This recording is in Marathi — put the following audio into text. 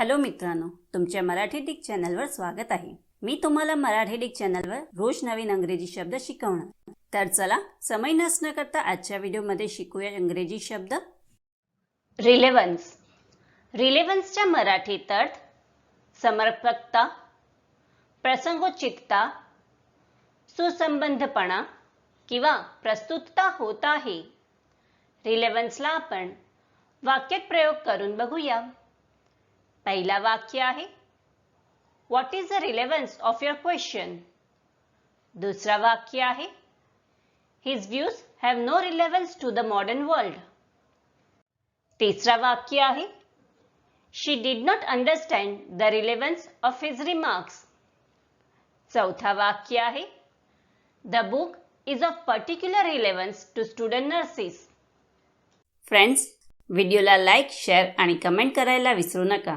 हॅलो मित्रांनो तुमच्या मराठी डिक चॅनलवर स्वागत आहे. मी तुम्हाला मराठी डिक चॅनलवर रोज नवीन अंग्रेजी शब्द शिकवणार. तर चला समय नसणं करता आजच्या व्हिडिओमध्ये शिकूया इंग्रजी शब्द. रिलेव्हन्स रिलेव्हन्सच्या मराठीत अर्थ समर्पकता प्रसंगोचितता सुसंबंधपणा किंवा प्रस्तुतता होत आहे. रिलेव्हन्सला आपण वाक्यात प्रयोग करून बघूया. पहिला वाक्य आहे. What is the relevance of your question दुसरा वाक्य आहे. His views have no relevance to the modern world तिसरा वाक्य आहे. She did not understand the relevance of his remarks चौथा वाक्य आहे. The book is of particular relevance to student nurses friends व्हिडिओला लाईक शेअर आणि कमेंट करायला विसरू नका.